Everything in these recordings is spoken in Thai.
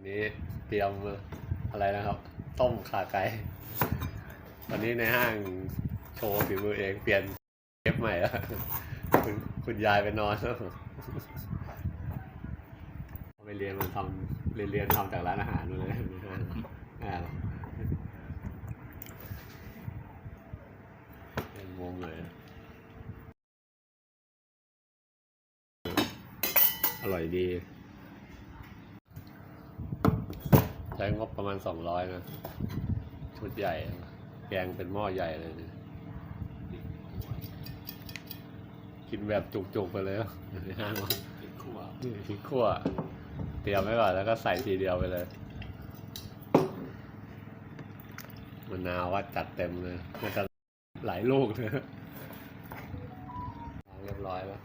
วันนี้เตรียมอะไรนะครับ ต้มขาไก่วันนี้ในห้างโชว์ฝีมือเองเปลี่ยนเทปใหม่แล้วคุณคุณยายไปนอนแล้วไปเรียนมันทำเรียนเรียนทำจากร้านอาหารมาเลยในห้างอ่าเป็นงงเลยอร่อยดี ใช้งบประมาณสองร้อยนะ ชุดใหญ่ แกงเป็นหม้อใหญ่เลยเนี่ยกินแบบจุกๆไปเลยห้างวะติดขั้วพริกขั่ว เตรียมไว้ก่อนแล้วก็ใส่ทีเดียวไปเลยมะนาวว่าจัดเต็มเลยน่าจะหลายลูกเลยเรียบร้อยแล้ว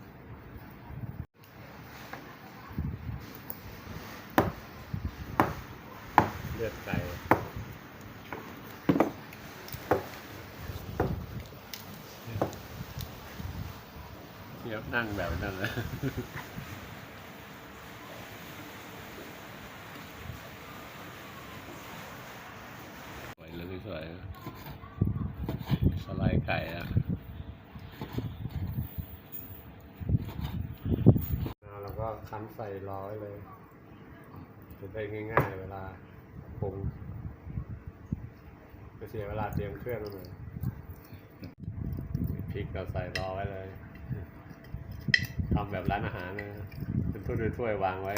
เลือดไก่เทียบนั่งแบบนั้นเลยสวยเลยสวยสไลด์ไก่อะแล้วก็คั้นใส่ร้อยเลยจะได้ง่ายๆเวลา ปรุงจะเสียเวลาเตรียมเครื่องเลยพริกเราใส่รอไว้เลยทำแบบร้านอาหารเลยเป็นถ้วยๆถ้วยวางไว้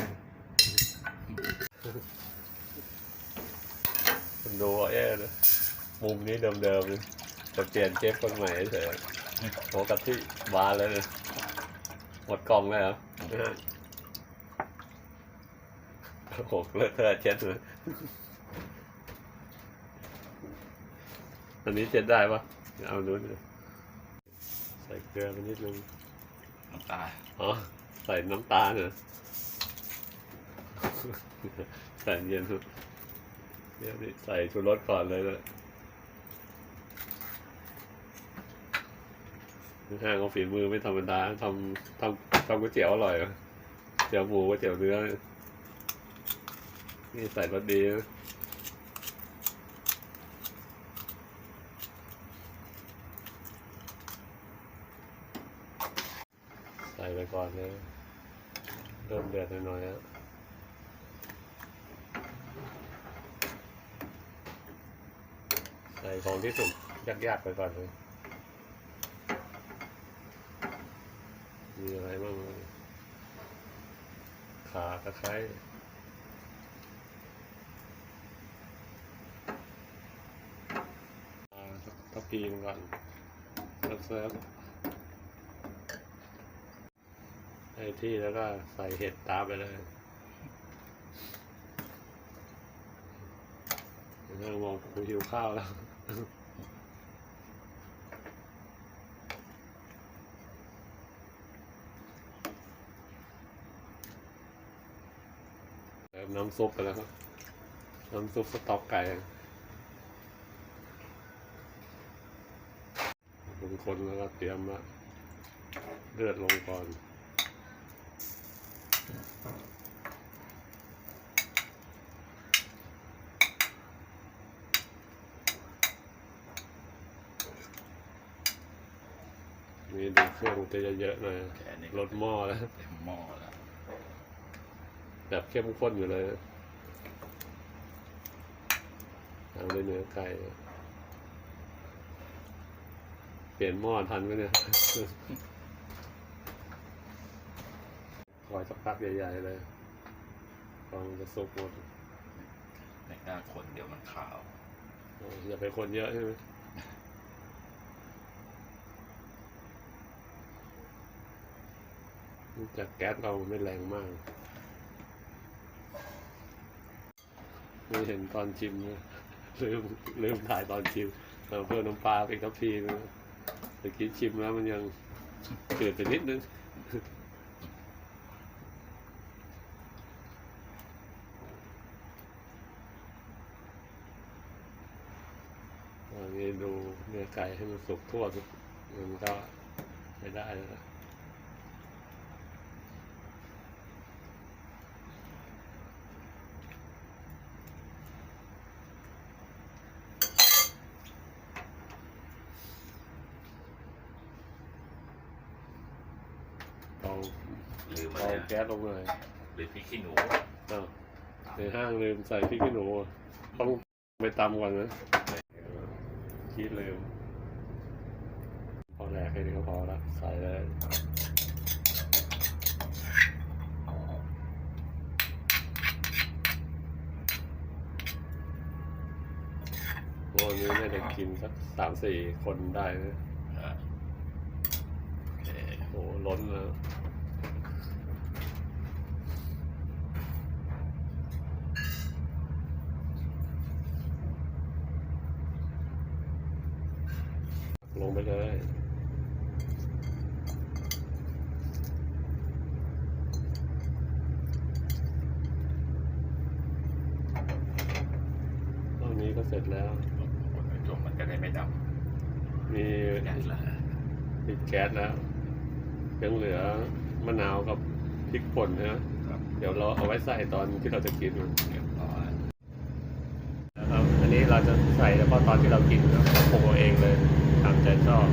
คุณดูเอ๊ะมุมนี้เดิมๆเลยจะเปลี่ยนเชฟคนใหม่เฉยโอ้กะทิบานเลยนี่ยหมดกล่องเลยเหรอโอ้โหเลอะเทอะเช็ดเลย อันนี้เช็ดได้ปะเอาดูดิใส่เกลือไปนิดนึง น้ำตาลอ๋อ ใส่น้ำตาลเหรอใส่เย็นสุดเดี๋ยวนี้ใส่ชูรสก่อนเลยเลยห้างเขาฝีมือไม่ธรรมดาทำทำทำก๋วยเตี๋ยวอร่อยเหรอเตี๋ยวหมูก๋วยเตี๋ยวเนื้อ นี่ใส่รสดีใส่ไปก่อนเลยเริ่มเดือดหน่อยๆแล้วใส่ของที่สุดยากๆไปก่อนเลยมีอะไรบ้างขาตะไคร้อ่า ทัพพีนก่อนเซิร์ฟไอ้ที่แล้วก็ใส่เห็ดตามไปเลยนั่งมองกูหิวข้าวแล้วเติมน้ำซุปไปแล้วครับ น้ำซุปสต๊อกไก่ งคนแล้วก็เตรียมละเลือดลงก่อนนี่ดูเครื่องจะเยอะๆหน่อยแค่นี้ลดหม้อแล้วเต็มหม้อแล้วแบบเข้มข้นอยู่เลยนะทำด้วยเนื้อไก่ เปลี่ยนหม้อทันไหมเนี่ยคอยสักพักใหญ่ๆเลยกองจะสุกหมดไม่กล้าคนเดี๋ยวมันขาวโอ้ยอย่าไปคนเยอะใช่ไหมจากแก๊สเราไม่แรงมากไม่เห็นตอนชิมนะลืมลืมถ่ายตอนชิมเราเพิ่มน้ำปลาไปกับพีนะตะกี้ชิมแล้วมันยังเกิดไปนิดนึงอันนี้ดูเนื้อไก่ให้มันสุกทั่วทุกมันก็ไม่ได้แล้ว ลืมเบาอะไรนะแก๊สลงเลยหรือพริกขี้หนูอ้าวในห้างลืมใส่พริกขี้หนูต้องไปตำก่อนนะคิดลืมพอแหลกแค่นี้ก็พอละใส่เลยวันนี้น่าจะกินสักสามสี่คนได้นะอะโอเคโอ้ล้นแล้ว ลงไปเลยตรงนี้ก็เสร็จแล้วคนไม่จมมันจะได้ไม่ดมีำแก๊สละปิดแก๊สแล้ว ยังเหลือมะนาวกับพริกป่นนะ ครับเดี๋ยวเราเอาไว้ใส่ตอนที่เราจะกินมัน เรียบร้อยนะครับอันนี้ เราจะใส่แล้วก็ตอนที่เรากินปรุงเอาเองเลยตามใจชอบ